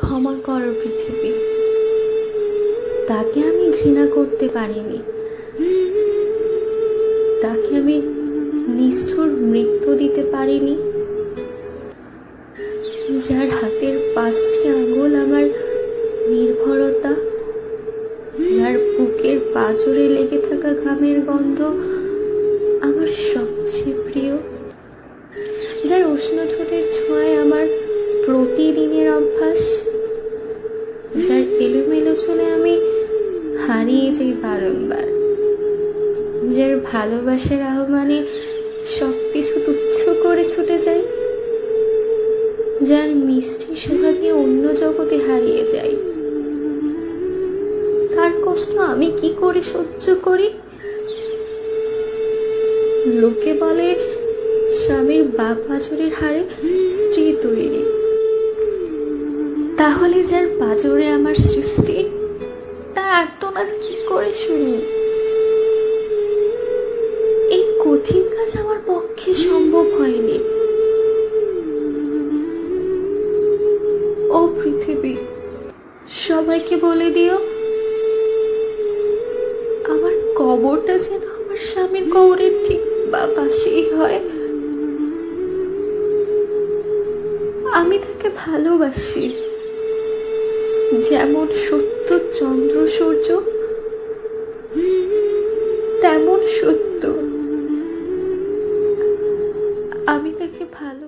ক্ষমা করো পৃথিবী। তাকে আমি ঘৃণা করতে পারিনি। তাকে আমি নিষ্ঠুর মৃত্যু দিতে পারিনি। যার হাতের পাঁচটি আঙুল আমার নির্ভরতা, যার বুকের পাঁজরে লেগে থাকা ঘামের গন্ধ আমার সবচেয়ে প্রিয়, যার উষ্ণ ঠোঁটের ছোঁয়ায় আমার প্রতিদিনের অভ্যাস? যার এলোমেলো চলে আমি হারিয়ে যাই বারংবার। যার ভালোবাসার আহ্বানে সব কিছু তুচ্ছ করে ছুটে যাই। যার মিষ্টি সোহাগে অন্য জগতে হারিয়ে যাই। তার কষ্ট আমি কি করে সহ্য করি? লোকে বলে, স্বামীর বাপ পাঁচরের হারে স্ত্রী তৈরি। তাহলে যার পাঁজরে আমার সৃষ্টি, তার আর্তনাদ কি করে শুনি? এই কঠিন কাজ আমার পক্ষে সম্ভব হয়নি। ও পৃথিবী, সবাইকে বলে দিও, আমার কবরটা যেন আমার স্বামীর কবরের ঠিক বা পাশেই হয়। আমি তাকে ভালোবাসি। যেমন সত্য চন্দ্র সূর্য তেমন সত্য। আমি তাকে ভালো